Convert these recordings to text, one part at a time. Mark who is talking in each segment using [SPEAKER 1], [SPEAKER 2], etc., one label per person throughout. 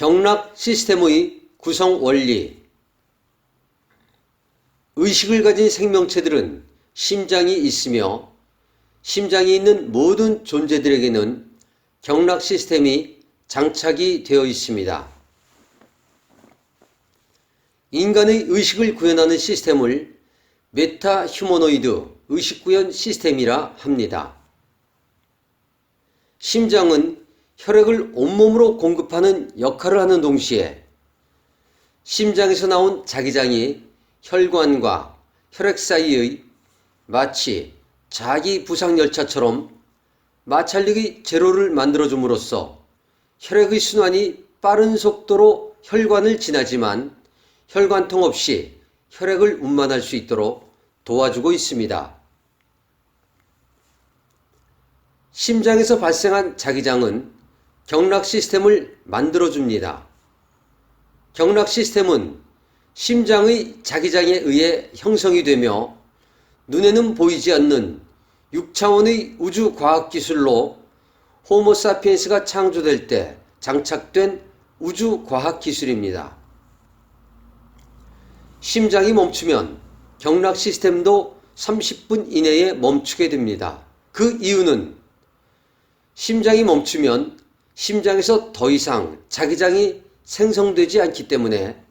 [SPEAKER 1] 경락 시스템의 구성 원리 의식을 가진 생명체들은 심장이 있으며 심장이 있는 모든 존재들에게는 경락 시스템이 장착이 되어 있습니다. 인간의 의식을 구현하는 시스템을 메타 휴머노이드 의식 구현 시스템이라 합니다. 심장은 혈액을 온몸으로 공급하는 역할을 하는 동시에 심장에서 나온 자기장이 혈관과 혈액 사이의 마치 자기 부상 열차처럼 마찰력의 제로를 만들어줌으로써 혈액의 순환이 빠른 속도로 혈관을 지나지만 혈관통 없이 혈액을 운반할 수 있도록 도와주고 있습니다. 심장에서 발생한 자기장은 경락 시스템을 만들어줍니다. 경락 시스템은 심장의 자기장에 의해 형성이 되며 눈에는 보이지 않는 6차원의 우주 과학 기술로 호모 사피엔스가 창조될 때 장착된 우주 과학 기술입니다. 심장이 멈추면 경락 시스템도 30분 이내에 멈추게 됩니다. 그 이유는 심장이 멈추면 심장에서 더 이상 자기장이 생성되지 않기 때문에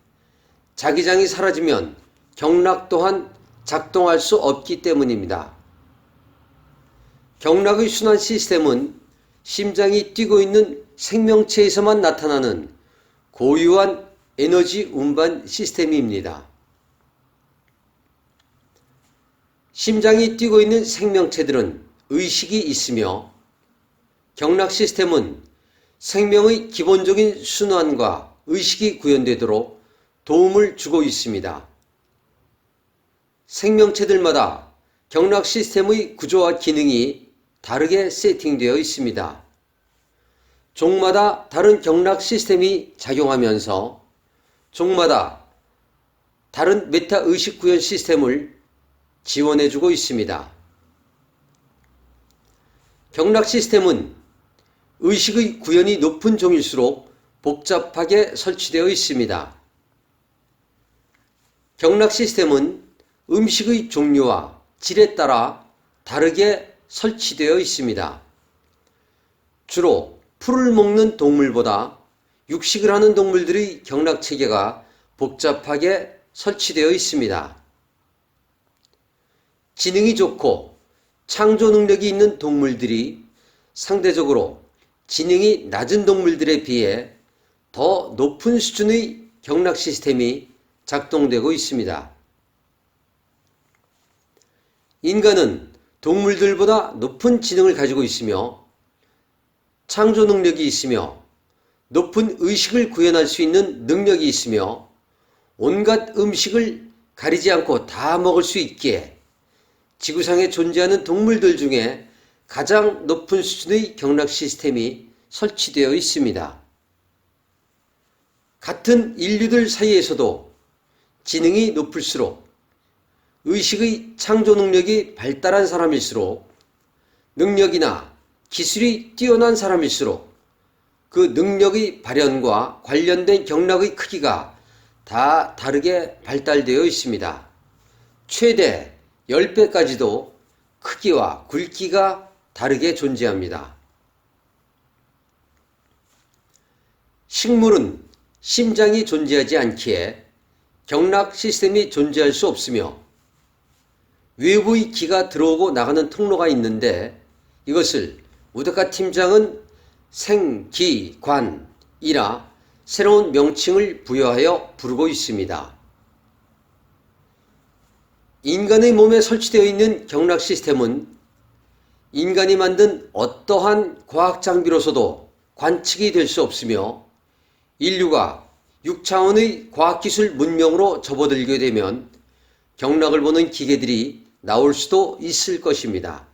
[SPEAKER 1] 자기장이 사라지면 경락 또한 작동할 수 없기 때문입니다. 경락의 순환 시스템은 심장이 뛰고 있는 생명체에서만 나타나는 고유한 에너지 운반 시스템입니다. 심장이 뛰고 있는 생명체들은 의식이 있으며 경락 시스템은 생명의 기본적인 순환과 의식이 구현되도록 도움을 주고 있습니다. 생명체들마다 경락 시스템의 구조와 기능이 다르게 세팅되어 있습니다. 종마다 다른 경락 시스템이 작용하면서 종마다 다른 메타 의식 구현 시스템을 지원해주고 있습니다. 경락 시스템은 의식의 구현이 높은 종일수록 복잡하게 설치되어 있습니다. 경락 시스템은 음식의 종류와 질에 따라 다르게 설치되어 있습니다. 주로 풀을 먹는 동물보다 육식을 하는 동물들의 경락 체계가 복잡하게 설치되어 있습니다. 지능이 좋고 창조 능력이 있는 동물들이 상대적으로 지능이 낮은 동물들에 비해 더 높은 수준의 경락 시스템이 작동되고 있습니다. 인간은 동물들보다 높은 지능을 가지고 있으며 창조 능력이 있으며 높은 의식을 구현할 수 있는 능력이 있으며 온갖 음식을 가리지 않고 다 먹을 수 있기에 지구상에 존재하는 동물들 중에 가장 높은 수준의 경락 시스템이 설치되어 있습니다. 같은 인류들 사이에서도 지능이 높을수록 의식의 창조 능력이 발달한 사람일수록 능력이나 기술이 뛰어난 사람일수록 그 능력의 발현과 관련된 경락의 크기가 다 다르게 발달되어 있습니다. 최대 10배까지도 크기와 굵기가 다르게 존재합니다. 식물은 심장이 존재하지 않기에 경락 시스템이 존재할 수 없으며 외부의 기가 들어오고 나가는 통로가 있는데 이것을 우드카 팀장은 생기관이라 새로운 명칭을 부여하여 부르고 있습니다. 인간의 몸에 설치되어 있는 경락 시스템은 인간이 만든 어떠한 과학 장비로서도 관측이 될 수 없으며 인류가 6차원의 과학기술 문명으로 접어들게 되면 경락을 보는 기계들이 나올 수도 있을 것입니다.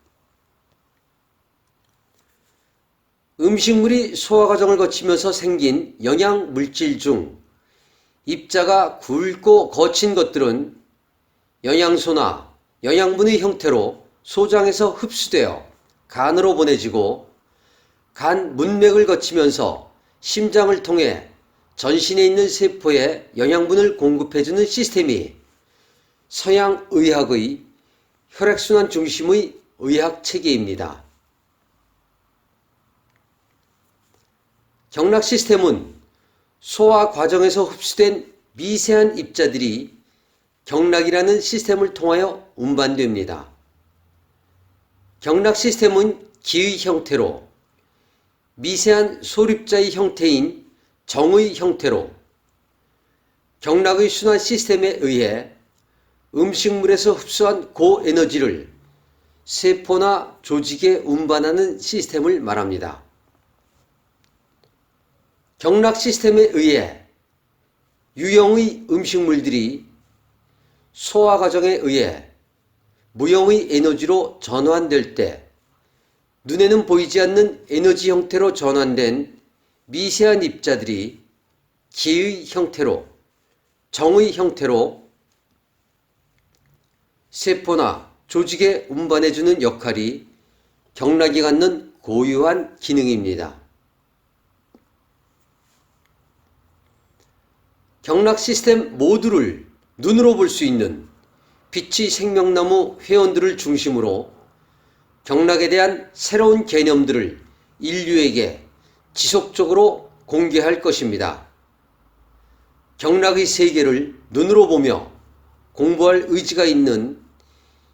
[SPEAKER 1] 음식물이 소화 과정을 거치면서 생긴 영양 물질 중 입자가 굵고 거친 것들은 영양소나 영양분의 형태로 소장에서 흡수되어 간으로 보내지고 간 문맥을 거치면서 심장을 통해 전신에 있는 세포에 영양분을 공급해주는 시스템이 서양 의학의 혈액순환 중심의 의학 체계입니다. 경락 시스템은 소화 과정에서 흡수된 미세한 입자들이 경락이라는 시스템을 통하여 운반됩니다. 경락 시스템은 기의 형태로 미세한 소립자의 형태인 정의 형태로 경락의 순환 시스템에 의해 음식물에서 흡수한 고에너지를 세포나 조직에 운반하는 시스템을 말합니다. 경락 시스템에 의해 유형의 음식물들이 소화 과정에 의해 무형의 에너지로 전환될 때 눈에는 보이지 않는 에너지 형태로 전환된 미세한 입자들이 기의 형태로 정의 형태로 세포나 조직에 운반해주는 역할이 경락이 갖는 고유한 기능입니다. 경락 시스템 모두를 눈으로 볼 수 있는 빛의 생명나무 회원들을 중심으로 경락에 대한 새로운 개념들을 인류에게 지속적으로 공개할 것입니다. 경락의 세계를 눈으로 보며 공부할 의지가 있는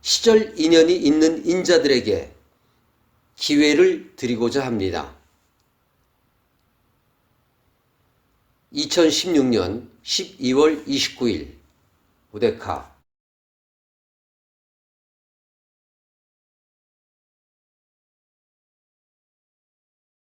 [SPEAKER 1] 시절 인연이 있는 인자들에게 기회를 드리고자 합니다. 2016년 12월 29일 오데카